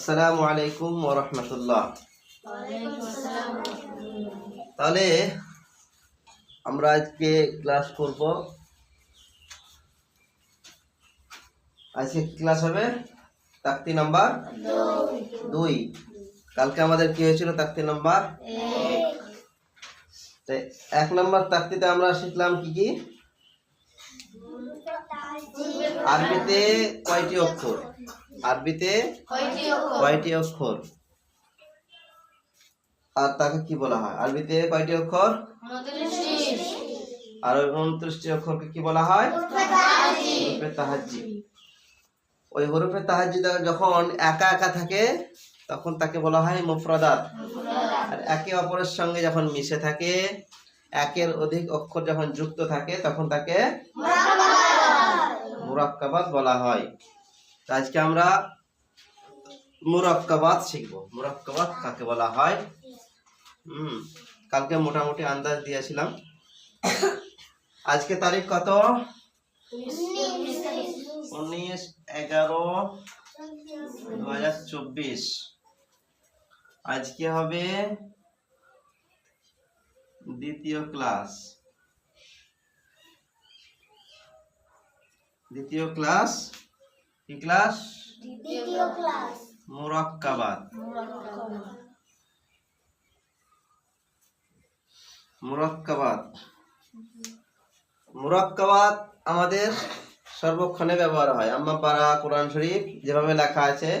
আসসালামু আলাইকুম ওরহমতুল্লাহ তাহলে আমরা আজকে ক্লাস করব। আজকে ক্লাস হবে? তাক্তি নাম্বার দুই। কালকে আমাদের কি হয়েছিল তাক্তি নাম্বার? এক নম্বর তাক্তিতে আমরা শিখলাম কি কি? আরবিতে কয়টি অক্ষর? আরবিতে কয়টি অক্ষর? আর তাকে কি বলা হয়? আরবিতে কয়টি অক্ষর? আর ওই উনত্রিশটি অক্ষরকে কি বলা হয়? হরফে ওই হরফে তাহাজ্জি যখন একা একা থাকে তখন তাকে বলা হয় মুফরাদাত আর একে অপরের সঙ্গে যখন মিশে থাকে একের অধিক অক্ষর যখন যুক্ত থাকে তখন তাকে মুরাক্কাবাত বলা হয়। তো আজকে আমরা মুরাক্কাবাত শিখব। মুরাক্কাবাত কাকে বলা হয়? হুম, কালকে মোটামুটি আন্দাজ দিয়েছিলাম। আজকে তারিখ কত? উনিশ, এগারো দু হাজার চব্বিশ। আজকে হবে দ্বিতীয় ক্লাস। দ্বিতীয় ক্লাস কি ক্লাস? দ্বিতীয় ক্লাস। মুরাক্কাবাত মুরাক্কাবাত মুরাক্কাবাত আমাদের সর্বক্ষণে ব্যবহার হয়। আম্মা পারা কোরআন শরীফ যেভাবে লেখা আছে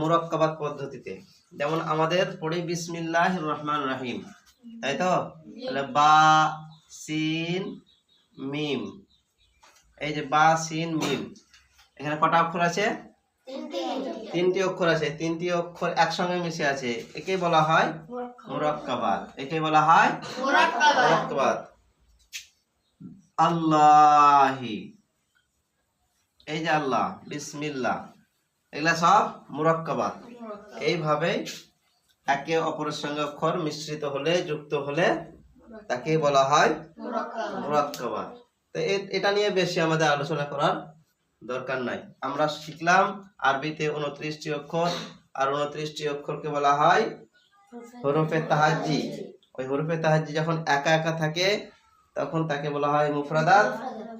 মুরাক্কাবাত পদ্ধতিতে। যেমন আমাদের পড়ি বিসমিল্লাহ রহমান রাহিম। তাই তো? তাহলে বা সিন মিম। এই যে বা সিন মিম। এখানে কটা অক্ষর আছে? তিনটি অক্ষর। আছে। তিনটি অক্ষর একসঙ্গে মিশে আছে। একে বলা হয় মুরাক্কাবাত একে বলা হয় মুরাক্কাবাত আল্লাহি। এই যে আল্লাহ বিসমিল্লাহ। এগুলা সব মুরাক্কাবাত এইভাবে একে অপরের সঙ্গে অক্ষর মিশ্রিত হলে যুক্ত হলে তাকে বলা হয় মুরাক্কাবাত তো এটা নিয়ে বেশি আমাদের আলোচনা করার দরকার নাই। আমরা শিখলাম আরবিতে উনত্রিশটি অক্ষর, আর উনত্রিশটি অক্ষরকে বলা হয় হরফে তাহাজ্জি। ওই হরফে তাহাজ্জি যখন একা একা থাকে, তখন তাকে বলা হয় মুফরাদাত।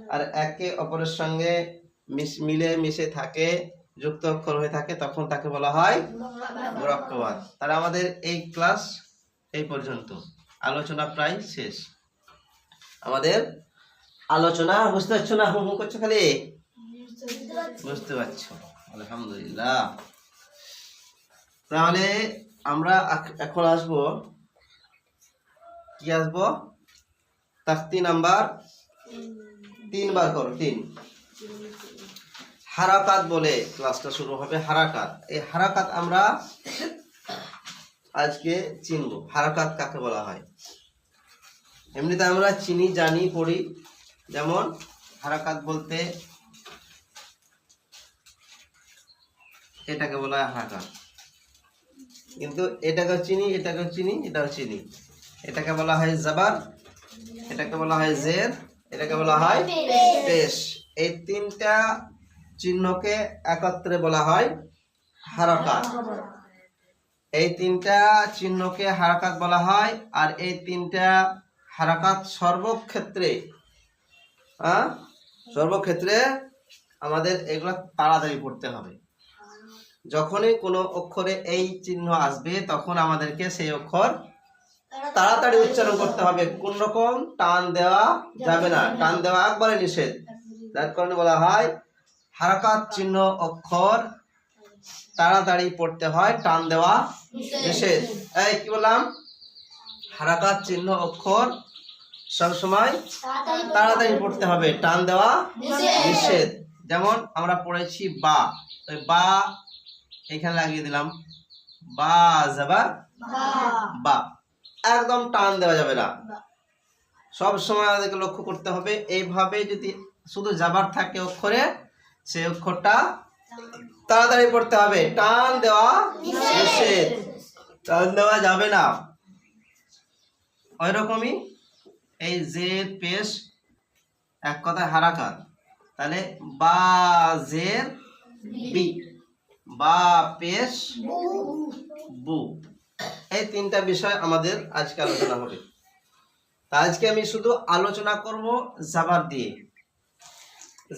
আর একে অপরের সঙ্গে মিশ- মিলে মিশে থাকে, যুক্ত অক্ষর হয়ে থাকে, তখন তাকে বলা হয় মুরাক্কাবাত তাহলে আমাদের এই ক্লাস এই পর্যন্ত। আলোচনা প্রায় শেষ। আমাদের আলোচনা, বুঝতে পারছ না হুম করছ খালি? বুঝতে পারছ? আলহামদুলিল্লাহ। তাহলে আমরা এখন আসব। কি আসব? তাক্তি নাম্বার তিনবার করো, তিন। হারাকাত বলে ক্লাসটা শুরু হবে হারাকাত। এই হারাকাত আমরা আজকে চিনব। হারাকাত কাকে বলা হয়? এমনিতে আমরা চিনি, জানি, পড়ি। যেমন হারাকাত বলতে এটাকে বলা হয় হারাকাত কিন্তু এটাকে চিনি এটাকে চিনি, এটাও চিনি। এটাকে বলা হয় জাবার এটাকে বলা হয় জের, এটাকে বলা হয় পেশ। এই তিনটা চিহ্নকে একত্রে বলা হয় হারাকাত। এই তিনটা চিহ্নকে হারাকাত বলা হয়, আর এই তিনটা হারাকাত সর্বক্ষেত্রে হ্যাঁ সর্বক্ষেত্রে আমাদের এগুলো তাড়াতাড়ি পড়তে হবে। যখনই কোনো অক্ষরে এই চিহ্ন আসবে তখন আমাদেরকে সেই অক্ষর তাড়াতাড়ি উচ্চারণ করতে হবে। কোন রকম টান দেওয়া যাবে না। টান দেওয়া একবারে নিষেধ। যার কারণে বলা হয় হারাকাত চিহ্ন অক্ষর তাড়াতাড়ি পড়তে হয় টান দেওয়া নিষেধ। এই কি বললাম? হারাকাত চিহ্ন অক্ষর সবসময় তাড়াতাড়ি পড়তে হবে। টান দেওয়া নিষেধ। যেমন আমরা পড়েছি বা। বা এখানে লাগিয়ে দিলাম। বা যাবা। বা। একদম টান দেওয়া যাবে না। সব সময় আমাদেরকে লক্ষ্য করতে হবে এইভাবে যদি শুধু যাবার থাকে অক্ষরে সেই অক্ষরটা তাড়াতাড়ি পড়তে হবে। টান দেওয়া নিষেধ। টান দেওয়া যাবে না। ওই রকমই এই জের পেশ এক কথায় হারাকাত তাহলে বা জের বি। বা পেশ বু। এই তিনটা বিষয় আমাদের আজকে আলোচনা হবে। তা আজকে আমি শুধু আলোচনা করব জাবার দিয়ে।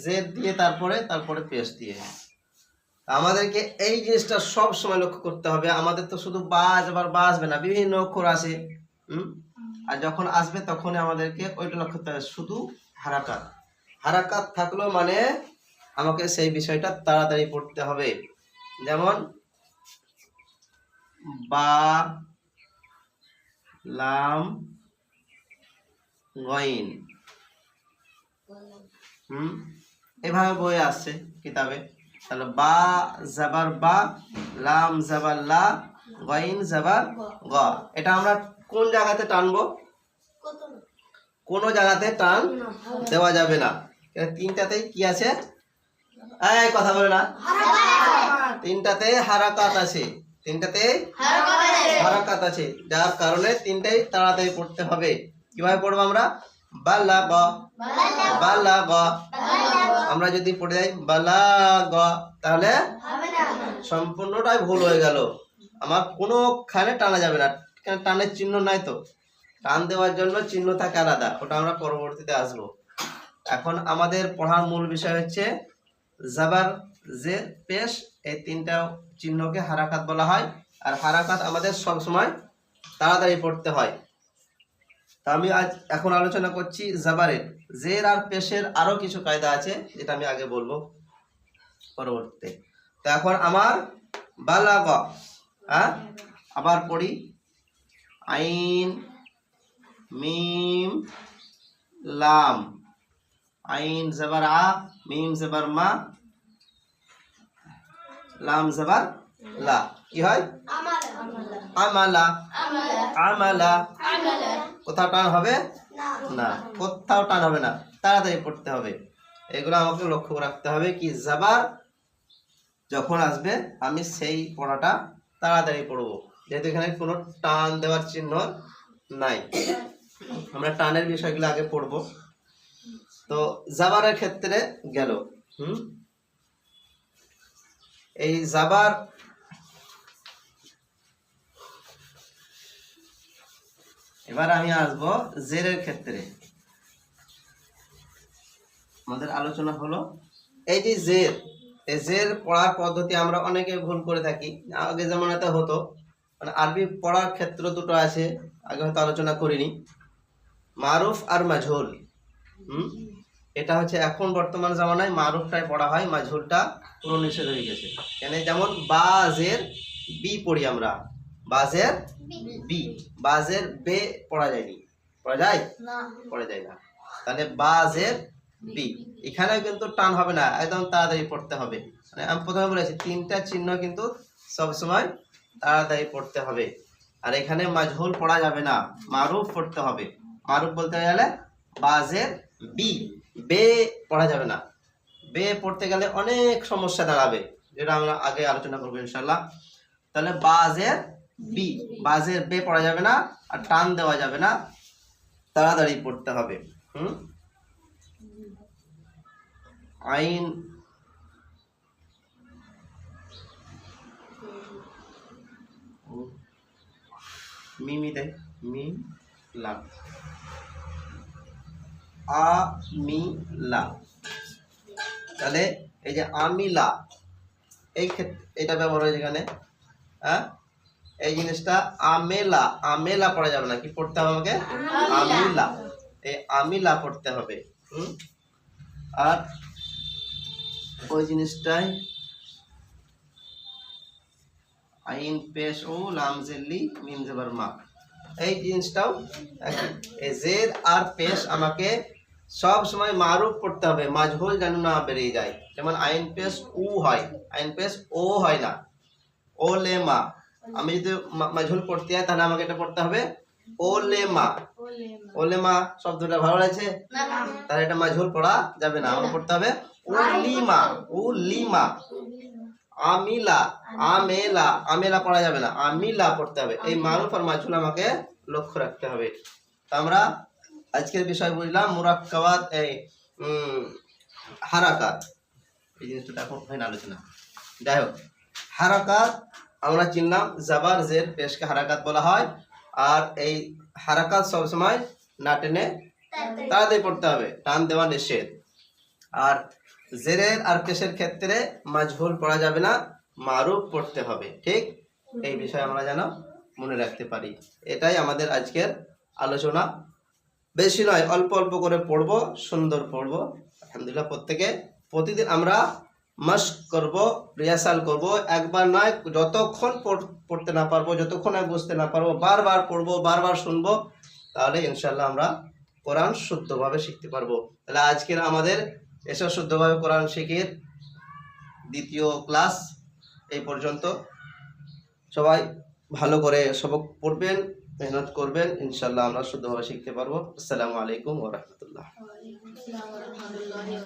জেদ দিয়ে তারপরে তারপরে পেশ দিয়ে। আমাদেরকে এই জিনিসটা সব সময় লক্ষ্য করতে হবে। আমাদের তো শুধু বাজ আবার বা আসবে না, বিভিন্ন অক্ষর হুম? আর যখন আসবে তখনই আমাদেরকে ওইটা লক্ষ্য করতে হবে, শুধু হারাকাত। হারাকাত থাকল মানে আমাকে সেই বিষয়টা তাড়াতাড়ি পড়তে হবে। যেমন বা লাম গইন। হুম? এভাবে বই আসছে কিতাবে। তাহলে বা জাবার বা লাম জাবার লা গইন জাবার গ। এটা আমরা কোন জায়গাতে টানবো? কোন জায়গাতে টান দেওয়া যাবে না। তিনটাতেই কি আছে? এই কথা বলে না। তিনটাতে হারাকাত আছে। তিনটাতে হারাকাত আছে। যার কারণে তিনটাই তাড়াতাড়ি পড়তে হবে। কীভাবে পড়ব আমরা? বালা গ বালা গ আমরা যদি পড়ে যাই বালা গ তাহলে সম্পূর্ণটাই ভুল হয়ে গেল। আমার কোনোখানে টানা যাবে না। এখানে টানের চিহ্ন নাই তো? টান দেওয়ার জন্য চিহ্ন থাকে আলাদা। ওটা আমরা পরবর্তীতে আসব। এখন আমাদের পড়ার মূল বিষয় হচ্ছে জাবার যে পেশ, এই তিনটা চিহ্নকে হারাকাত বলা হয়। আর হারাকাত আমাদের সব সময় তাড়াতাড়ি পড়তে হয়। তা আমি আজ এখন আলোচনা করছি জাবারের জের আর পেশের আরও কিছু কায়দা আছে, যেটা আমি আগে বলব পরবর্তীতে। তো এখন আমার বালাগ হ্যাঁ? আবার পড়ি। আইন, মিম, লাম। আইন জবর আ মিম জবর মা লাম জবর লা। কি হয়? আমালা। আমালা। কোথাও টান হবে? না। কোথাও টান হবে না। তাড়াতাড়ি পড়তে হবে। এগুলো আমাকে লক্ষ্য রাখতে হবে কি জাবার যখন আসবে আমি সেই পড়াটা তাড়াতাড়ি পড়ব। যেহেতু এখানে কোনো টান দেওয়ার চিহ্ন নাই। আমরা টানের বিষয়গুলো আগে পড়ব। তো জাবারের ক্ষেত্রে গেল, হুম? এই জাবার এবার আমি আসব জেরের ক্ষেত্রে। আমাদের আলোচনা হলো, এই যে জের, এই জের পড়ার পদ্ধতি আমরা অনেকে ভুল করে থাকি। আগে জামানাতে হতো মানে আরবি পড়ার ক্ষেত্র দুটো আছে, আগে হয়তো আলোচনা করিনি। মারুফ আর মাঝুল হুম? এটা হচ্ছে এখন বর্তমান জামানায় মারুফটাই পড়া হয় মাঝুলটা পুরো নিষেধ হয়ে গেছে। কেন যেমন বাজের বি পড়ি আমরা। বাজের বি বাজের বে পড়া যায়নি। পড়া যায়? পড়া যায় না। তাহলে বাজের বি এখানেও কিন্তু টান হবে না একদম তাড়াতাড়ি পড়তে হবে। মানে আমি প্রথমে বলেছি তিনটা চিহ্ন কিন্তু সব সময় তাড়াতাড়ি পড়তে হবে। আর এখানে মাজহুল পড়া যাবে না মারুফ পড়তে হবে। মারুফ বলতে গেলে বাজের বি বে পড়া যাবে না। বে পড়তে গেলে অনেক সমস্যা দাঁড়াবে, যেটা আমরা আগে আলোচনা করব ইনশাল্লাহ তাহলে বাজের বি বাজের বে পড়া যাবে না আর টান দেওয়া যাবে না। তাড়াতাড়ি পড়তে হবে, হুম? আইন মিমি দেয় মিম লাম আ মি লা তাহলে এই যে আমিলা এই ক্ষেত্রে এটা ব্যবহার হয় যেখানে হ্যাঁ এই জিনিসটা আমেলা আমেলা পড়া যাবে না কি পড়তে হবে আমাকে? আমিলা। এই আমিলা পড়তে হবে হুম? আর ওই জিনিসটাই আইন পেশ ও লাম জেল্লি মিম মা। এই জিনিসটাও জের আর পেশ আমাকে সব সময় মারুফ করতে হবে মাজহুল যেন না বেরিয়ে যায়। যেমন আইন পেশ উ হয় আইন পেশ ও হয় না। ও লে মা। আমি যদি মা- মাজহুল পড়তে যাই তাহলে আমাকে এটা পড়তে হবে। ও লে মা। ও লে মা। শব্দটা ভালো লাগছে তাহলে এটা মাজহুল পড়া যাবে না আমাকে পড়তে হবে। উ লিমা উ লিমা আমিলা আমেলা আমেলা পড়া যাবে না আমিলা পড়তে হবে। এই মারুফ আর মাজহুল আমাকে লক্ষ্য রাখতে হবে। তা আমরা আজকের বিষয় বুঝলাম মুরাক্কাবাত এই হারাকাত। এই জিনিসটা এখন হয় না আলোচনা। যাই হোক, হারাকাত, আমরা চিনলাম জাবার জের পেশকে হারাকাত বলা হয়, আর এই হারাকাত সবসময় না টেনে তাড়াতাড়ি পড়তে হবে, টান দেওয়া নিষেধ। আর জেরের আর পেশের ক্ষেত্রে মাজহুল পড়া যাবে না, মারুফ পড়তে হবে, ঠিক? এই বিষয়ে আমরা যেন মনে রাখতে পারি। এটাই আমাদের আজকের আলোচনা। বেশি নয়, অল্প অল্প করে পড়ব, সুন্দর পড়ব। আলহামদুলিল্লাহ, প্রত্যেকে প্রতিদিন আমরা মাস্ক করব, রিহার্সাল করব। একবার নয়, যতক্ষণ পড়তে না পারব, যতক্ষণ আমি বুঝতে না পারব, বারবার পড়ব, বারবার শুনব, তাহলে ইনশাল্লাহ আমরা কোরআন শুদ্ধভাবে শিখতে পারব। তাহলে আজকের আমাদের এসব শুদ্ধভাবে কোরআন শিখির দ্বিতীয় ক্লাস এই পর্যন্ত। সবাই ভালো করে সবক পড়বেন। মেহনত করবেন ইনশাল্লাহ আমরা শুদ্ধভাবে শিখতে পারব। আসসালামু আলাইকুম ওরহমতুল্লাহ